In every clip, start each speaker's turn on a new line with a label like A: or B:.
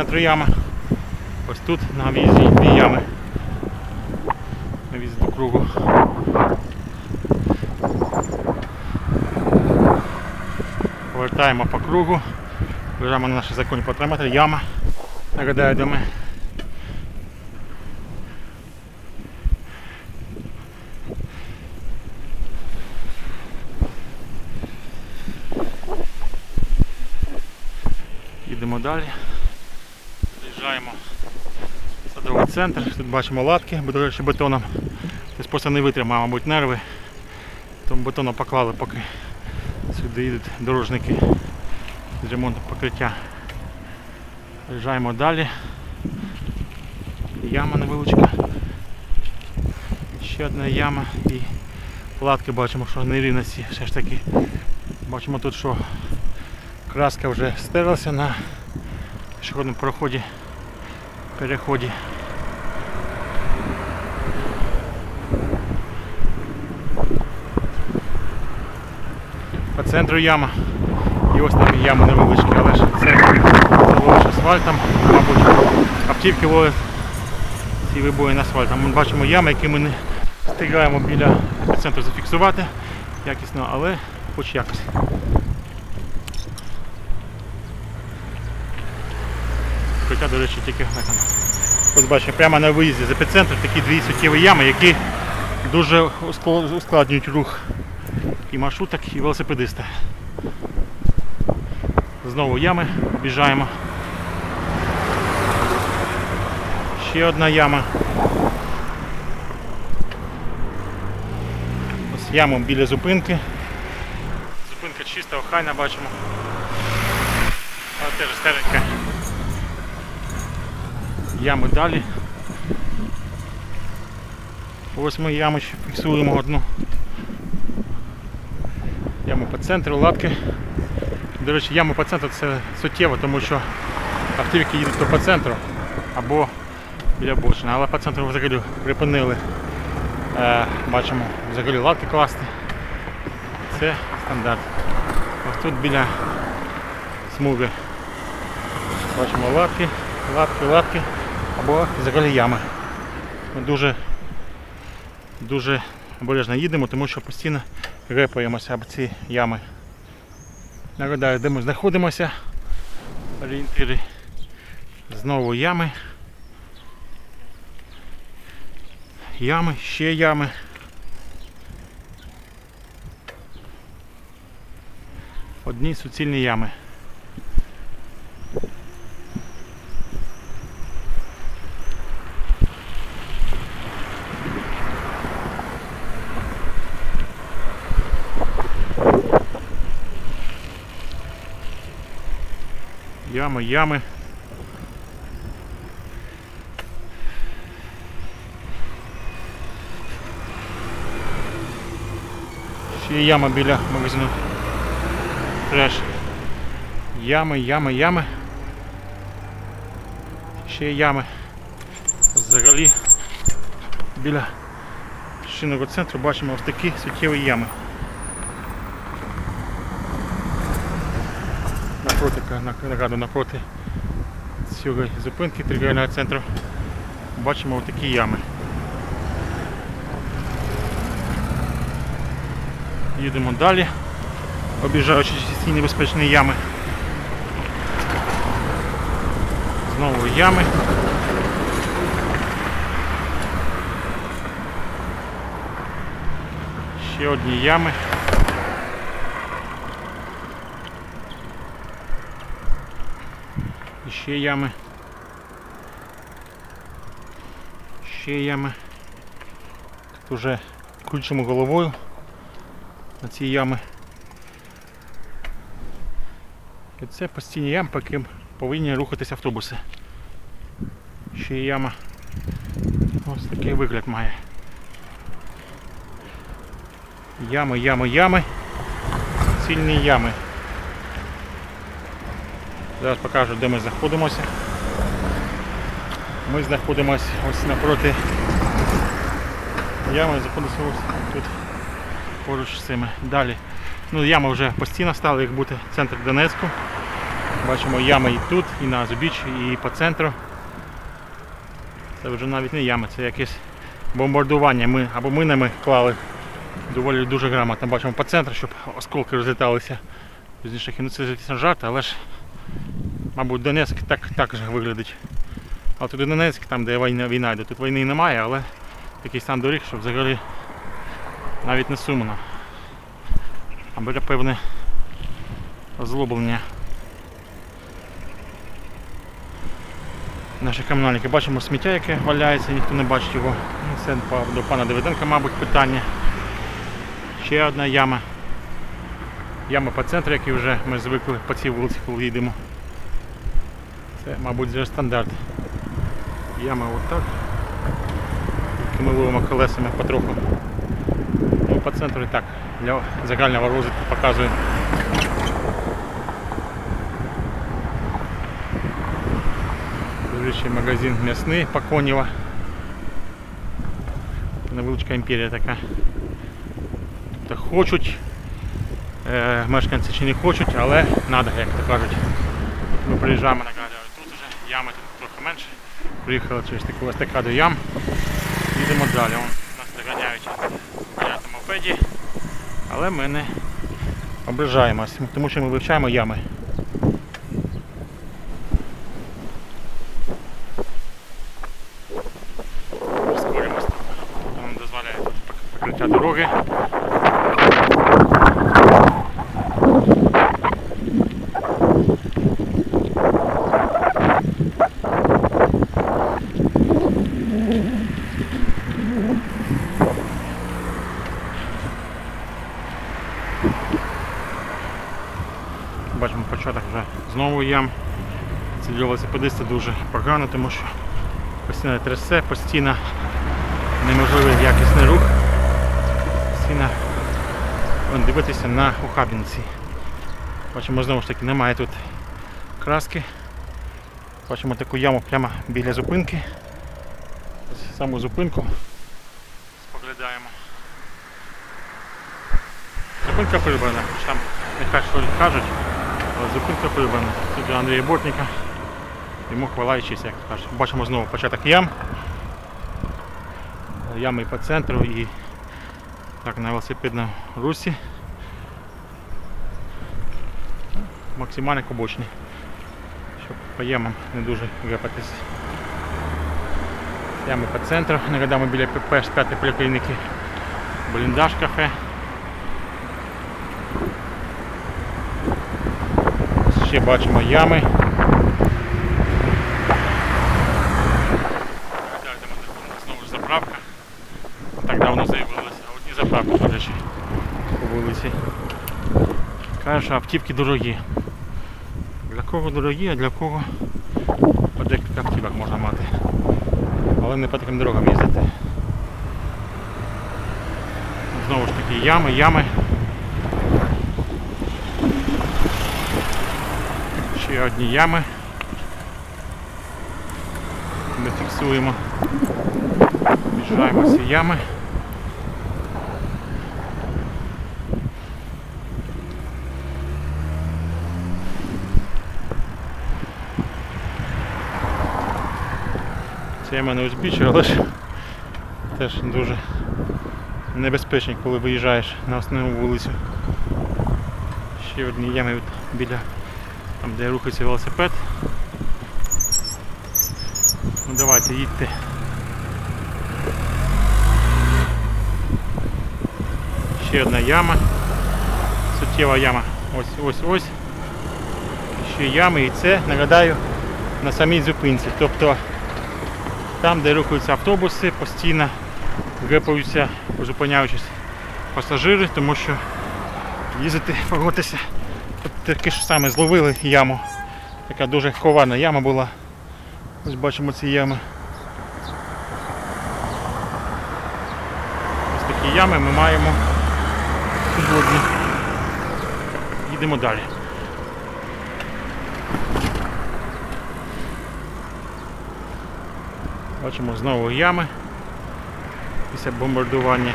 A: центру яма. Ось тут на в'їзді дві ями. На в'їзді до кругу. Повертаємо по кругу. Виїжджаємо на наші законні параметри. Яма. Нагадаю, де ми. Їдемо далі. Приїжджаємо в садовий центр. Тут бачимо латки, речі, бетоном. Хтось просто не витримав, мабуть, нерви. Тому бетоном поклали, поки сюди їдуть дорожники з ремонту покриття. Приїжджаємо далі. Яма невеличка. Ще одна яма і латки бачимо, що нерівності все ж таки. Бачимо тут, що краска вже стерлася на пішохідному проході, переході. По центру яма. І ось там яма невеличкі, але ж це залиш асфальтом, мабуть, автівки ловять ці вибої асфальтом. Ми бачимо ями, які ми не встигаємо біля центру зафіксувати якісно, але хоч якось. Хоча, до речі, тільки на. Ось бачимо, прямо на виїзді з епіцентру такі дві суттєві ями, які дуже ускладнюють рух і маршруток, і велосипедиста. Знову ями, об'їжджаємо. Ще одна яма. Ось яма біля зупинки. Зупинка чиста, охайна бачимо. Але теж старенька. Ями далі. Ось ми ями ще фіксуємо одну. Яму по центру, латки. До речі, ями по центру це суттєво, тому що автівки їдуть то по центру або біля бочини. Але по центру взагалі припинили. Е, бачимо, взагалі латки класти. Це стандарт. Ось тут біля смуги. Бачимо латки, латки, латки або взагалі ями. Ми дуже, дуже обережно їдемо, тому що постійно репаємося об ці ями. Нагадаю, де ми знаходимося. Орієнтири. Знову ями. Ями, ще ями. Одні суцільні ями. Ями, ями. Ще яма біля магазину. Треш. Ями, ями, ями. Ще є ями. Взагалі біля шинного центру бачимо ось такі суттєві ями. Напроти, нагадую, напроти цієї зупинки територіального центру бачимо такі ями. Їдемо далі, об'їжджаючи ці небезпечні ями. Знову ями. Ще одні ями. Ще ями. Ще ями. Тут уже кручимо головою на ці ями. І це постійні ями, по яким повинні рухатися автобуси. Ще яма. Ось такий вигляд має. Ями, ями, ями. Сильні ями. Зараз покажу, де ми знаходимося. Ми знаходимося ось напроти ями, знаходимося ось тут поруч з цими. Далі. Ну, ями вже постійно стали, як бути центр Донецьку. Бачимо ями і тут, і на узбіччі, і по центру. Це вже навіть не ями, це якесь бомбардування. Ми або минами клали доволі дуже грамотно. Бачимо по центру, щоб осколки розліталися. Пізніше ну це звісно жарт, але ж, мабуть, Донецьк так, так же виглядить. А туди Донецьк, там де війна, війна йде, тут війни немає, але такий стан доріг, що взагалі навіть не сумно. А буде певне озлоблення. Наші комунальники бачимо сміття, яке валяється, ніхто не бачить його. Ну, Це до пана Давиденка, мабуть, питання. Ще одна яма. Яма по центру, які вже ми звикли по цій вулиці, коли їдемо. Це, мабуть, вже стандарт. Яма отак. Тільки ми ловимо колесами потроху. Ну, по центру і так, для загального розвитку показує. Ближайший магазин м'ясний по Конєва. Невеличка імперія така. Тобто хочуть е, мешканці чи не хочуть, але треба, як то кажуть. Ми приїжджаємо на Галя, тут вже ями тут трохи менше. Приїхали через таку естакаду ям. Їдемо далі. Вон, нас доганяють на мопеді. Але ми не ображаємось, тому що ми вивчаємо ями. Прискоримось. Нам дозволяє тут покриття дороги. Бачимо початок вже знову ям. Це для велосипедиста дуже погано, тому що постійно трясе, постійно неможливий якісний рух. Постійно дивитися на ухабінці. Бачимо знову ж таки немає тут краски. Бачимо таку яму прямо біля зупинки. Саму зупинку споглядаємо. Зупинка прибрана, хоч там нехай що кажуть, зупинка прибрана. Тут Андрія Бортника. Йому хвала і честь, як кажуть. Бачимо знову початок ям. Ями по центру і так на велосипедному русі. Максимально кубочний, щоб по ямам не дуже гепатись. Ями по центру, нагадаю, ми біля ПП з 5 поліклініки. Бліндаж кафе. Ще бачимо ями. Знову ж заправка. Так давно з'явилася. Одні заправки, до речі, по вулиці. Кажуть, що автівки дорогі. Для кого дорогі, а для кого по декілька автівок можна мати. Але не по таким дорогам їздити. Знову ж таки ями, ями. Одні ями. Ми фіксуємо. Об'їжджаємо ці ями. Це ями не узбіччя, але ж теж дуже небезпечні, коли виїжджаєш на основну вулицю. Ще одні ями біля там де рухається велосипед. Ну давайте їдьте. Ще одна яма. Суттєва яма. Ось ось ось. Ще ями і це, нагадаю, на самій зупинці. Тобто там, де рухаються автобуси, постійно гепаються, зупиняючись пасажири, тому що їздити, погодитися. Таке ж саме зловили яму. Така дуже хована яма була. Ось бачимо ці ями. Ось такі ями ми маємо сьогодні. Їдемо далі. Бачимо знову ями після бомбардування.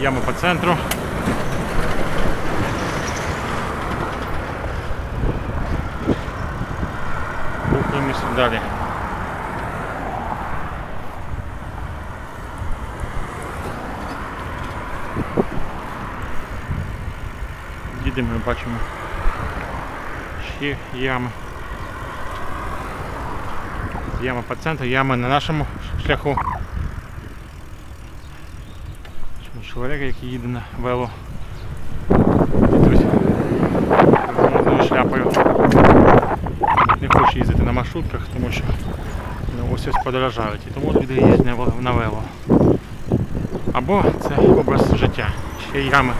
A: Ями по центру. Далі. Їдемо, ми бачимо ще ями. Яма по центру, яма на нашому шляху. Чоловіка, який їде на вело. Модною шляпою. Не хоче їздити на маршрутках, тому що ну, ось ось подорожають. І тому люди їздять на вело. Або це образ життя. Ще ями.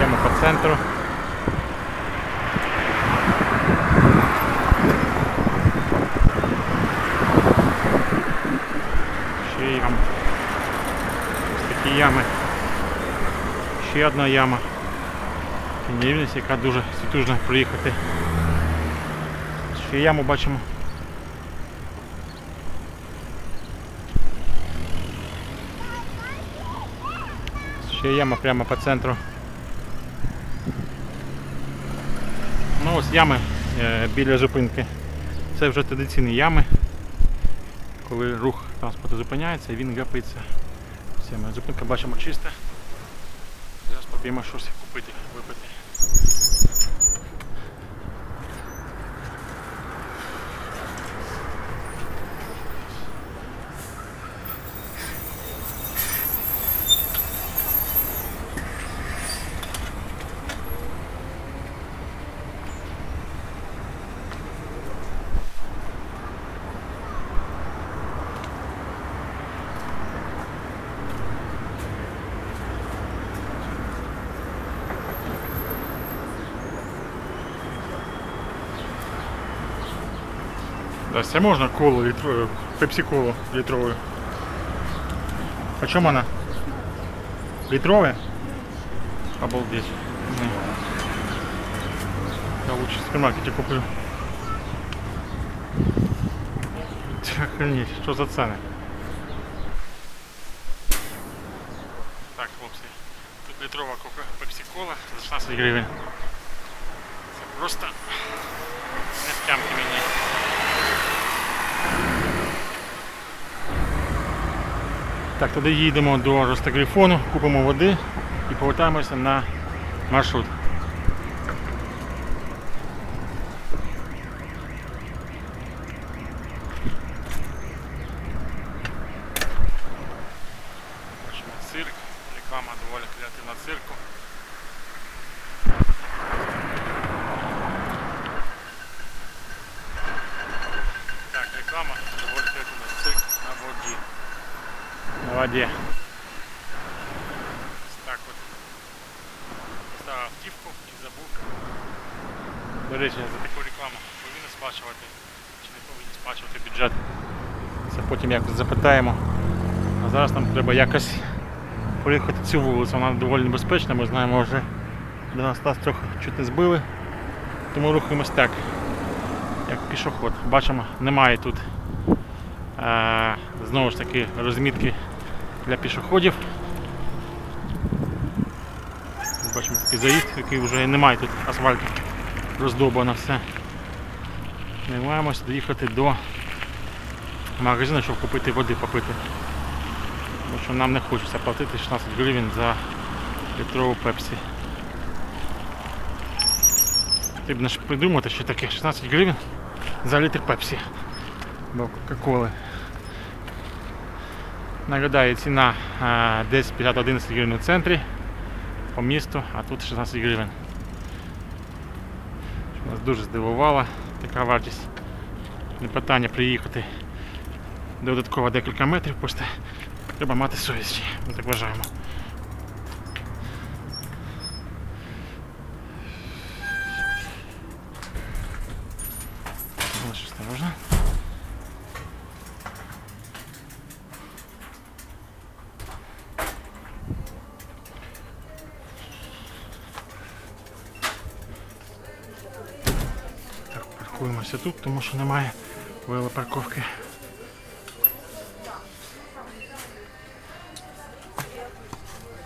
A: Ями по центру. Ще ями. Ось такі ями. Ще одна яма. Нерівність, яка дуже сутужна приїхати. Ще яму бачимо. Ще яма прямо по центру. Ну ось ями е, біля зупинки. Це вже традиційні ями. Коли рух транспорту зупиняється, він гапається. Все, ми зупинка бачимо чиста. Зараз побіємо щось купити, випити. Да, це можна колу літрою, пепсі колу літровою. По чому вона? Літрове? Обалдеть. Ні. Я лучше в супермаркете куплю. Охренеть, що за ціни? Так, хлопці, тут літрова кока пепсі кола за 16 гривень. Це просто не скамки мені. Так, туди їдемо до Ростогрифону, купимо води і повертаємося на маршрут. Ось так от. Поставив автівку і забув. До за таку рекламу повинен сплачувати чи не повинен сплачувати бюджет. Це потім якось запитаємо. А зараз нам треба якось проїхати цю вулицю. Вона доволі небезпечна, ми знаємо вже до нас нас трохи чуть збили. Тому рухаємось так, як пішоход. Бачимо, немає тут е, знову ж таки розмітки для пішоходів. Бачимо такий заїзд, який вже немає тут асфальту. Роздобано все. Ми маємося доїхати до магазину, щоб купити води попити. Тому що нам не хочеться платити 16 гривень за літрову пепсі. Потрібно ж придумати, що таке 16 гривень за літр пепсі. Або Кока-Коли. Нагадаю, ціна е, десь 50-11 гривень у центрі по місту, а тут 16 гривень. Що Нас дуже здивувала така вартість. Не питання приїхати додатково декілька метрів, просто треба мати совість, ми так вважаємо. Ось осторожно. Так, паркуємося тут, тому що немає велопарковки.